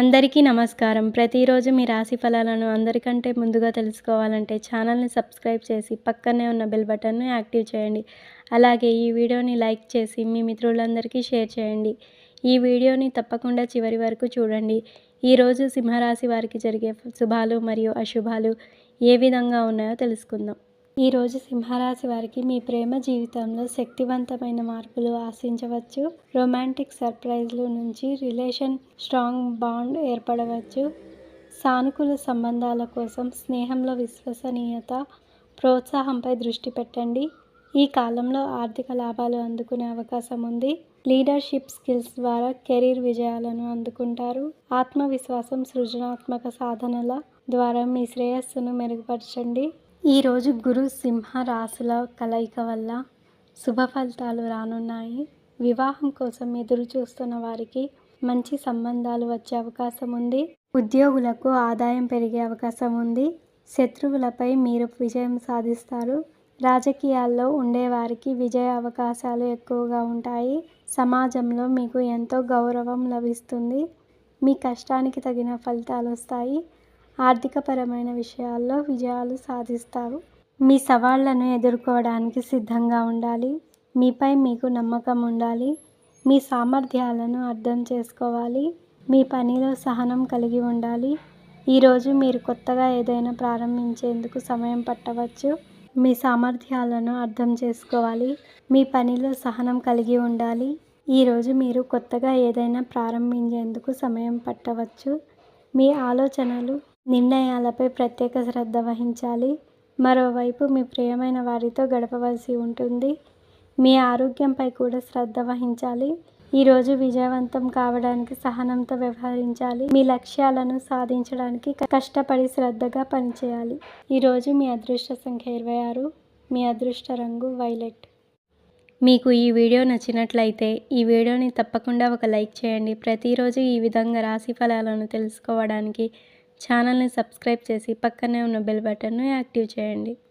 అందరికీ నమస్కారం. ప్రతిరోజు మీ రాశి ఫలాలను అందరికంటే ముందుగా తెలుసుకోవాలంటే ఛానల్ని సబ్స్క్రైబ్ చేసి పక్కనే ఉన్న బెల్ బటన్ను యాక్టివ్ చేయండి. అలాగే ఈ వీడియోని లైక్ చేసి మీ మిత్రులందరికీ షేర్ చేయండి. ఈ వీడియోని తప్పకుండా చివరి వరకు చూడండి. ఈరోజు సింహరాశి వారికి జరిగే శుభాలు మరియు అశుభాలు ఏ విధంగా ఉన్నాయో తెలుసుకుందాం. ఈరోజు సింహరాశి వారికి మీ ప్రేమ జీవితంలో శక్తివంతమైన మార్పులు ఆశించవచ్చు. రొమాంటిక్ సర్ప్రైజ్లు నుంచి రిలేషన్ స్ట్రాంగ్ బాండ్ ఏర్పడవచ్చు. సానుకూల సంబంధాల కోసం స్నేహంలో విశ్వసనీయత ప్రోత్సాహంపై దృష్టి పెట్టండి. ఈ కాలంలో ఆర్థిక లాభాలు అందుకునే అవకాశం ఉంది. లీడర్షిప్ స్కిల్స్ ద్వారా కెరీర్ విజయాలను అందుకుంటారు. ఆత్మవిశ్వాసం సృజనాత్మక సాధనల ద్వారా మీ శ్రేయస్సును మెరుగుపరచండి. ఈరోజు గురు సింహ రాశుల కలయిక వల్ల శుభ ఫలితాలు రానున్నాయి. వివాహం కోసం ఎదురు చూస్తున్న వారికి మంచి సంబంధాలు వచ్చే అవకాశం ఉంది. ఉద్యోగులకు ఆదాయం పెరిగే అవకాశం ఉంది. శత్రువులపై మీరు విజయం సాధిస్తారు. రాజకీయాల్లో ఉండేవారికి విజయ అవకాశాలు ఎక్కువగా ఉంటాయి. సమాజంలో మీకు ఎంతో గౌరవం లభిస్తుంది. మీ కష్టానికి తగిన ఫలితాలు వస్తాయి. ఆర్థికపరమైన విషయాల్లో విజయాలు సాధిస్తారు. మీ సవాళ్ళను ఎదుర్కోవడానికి సిద్ధంగా ఉండాలి. మీపై మీకు నమ్మకం ఉండాలి. మీ సామర్థ్యాలను అర్థం చేసుకోవాలి. మీ పనిలో సహనం కలిగి ఉండాలి. ఈరోజు మీరు కొత్తగా ఏదైనా ప్రారంభించేందుకు సమయం పట్టవచ్చు. మీ సామర్థ్యాలను అర్థం చేసుకోవాలి. మీ పనిలో సహనం కలిగి ఉండాలి. ఈరోజు మీరు కొత్తగా ఏదైనా ప్రారంభించేందుకు సమయం పట్టవచ్చు. మీ ఆలోచనలు నిర్ణయాలపై ప్రత్యేక శ్రద్ధ వహించాలి. మరోవైపు మీ ప్రియమైన వారితో గడపవలసి ఉంటుంది. మీ ఆరోగ్యంపై కూడా శ్రద్ధ వహించాలి. ఈరోజు విజయవంతం కావడానికి సహనంతో వ్యవహరించాలి. మీ లక్ష్యాలను సాధించడానికి కష్టపడి శ్రద్ధగా పనిచేయాలి. ఈరోజు మీ అదృష్ట సంఖ్య ఇరవై ఆరు మీ అదృష్ట రంగు వైలెట్. మీకు ఈ వీడియో నచ్చినట్లయితే ఈ వీడియోని తప్పకుండా ఒక లైక్ చేయండి. ప్రతిరోజు ఈ విధంగా రాశి ఫలాలను తెలుసుకోవడానికి ఛానల్ని సబ్స్క్రైబ్ చేసి పక్కనే ఉన్న బెల్ బటన్ను యాక్టివ్ చేయండి.